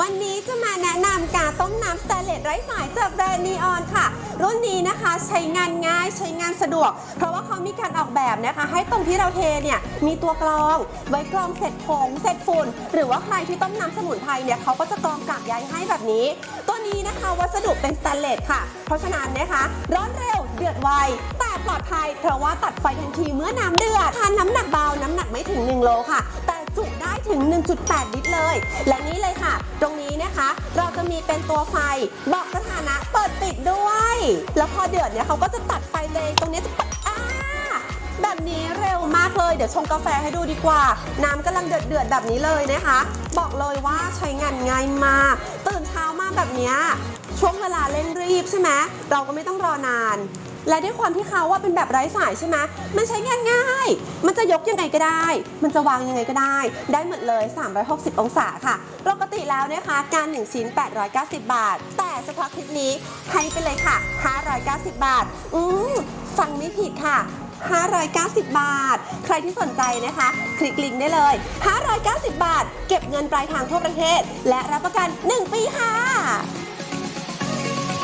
วันนี้จะมาแนะนำการต้มน้ำสแตนเลสไร้สายจากแบรนด์นีออนค่ะ รุ่นนี้นะคะใช้งานง่ายใช้งานสะดวก เพราะว่าเขามีการออกแบบนะคะ ให้ตรงที่เราเทเนี่ยมีตัวกรอง ไว้กรองเศษผงเศษฝุ่น หรือว่าใครที่ต้มน้ำสมุนไพรเนี่ยเขาก็จะกรองกากใยให้แบบนี้ ตัวนี้นะคะวัสดุเป็นสแตนเลสค่ะ เพราะฉะนั้นนะคะร้อนเร็วเดือดไวแต่ปลอดภัย เพราะว่าตัดไฟทันทีเมื่อน้ำเดือดทานน้ำหนักเบาน้ำหนักไม่ถึง 1 โลค่ะ แต่จุได้ถึง 1.8 ลิตรเลย และนี่เลย ตรงนี้นะคะ เราจะมีเป็นตัวไฟบอกสถานะเปิดปิดด้วย แล้วพอเดือดเนี่ยเขาก็จะตัดไฟเลยตรงนี้จะปิดอ่าแบบนี้เร็วมากเลยเดี๋ยวชงกาแฟให้ดูดีกว่า น้ำกำลังเดือดเดือดแบบนี้เลยนะคะ บอกเลยว่าใช้งานง่ายมากตื่นเช้ามาแบบนี้ช่วงเวลาเร่งรีบใช่ไหมเราก็ไม่ต้องรอนาน และด้วยความที่เขาว่าเป็นแบบไร้สายใช่ไหมมันใช้งานง่าย มันจะยกยังไงก็ได้ มันจะวางยังไงก็ได้ ได้หมดเลย 360 องศาค่ะ ปกติแล้วนะคะ การ 1 ชิ้น 890 บาท แต่เฉพาะคลิปนี้ให้ไปเลยค่ะ 590 บาท อืมฟังไม่ผิดค่ะ590 บาท ใครที่สนใจนะคะ คลิกลิงก์ได้เลย 590 บาท เก็บเงินปลายทางทั่วประเทศ และรับประกัน 1 ปีค่ะ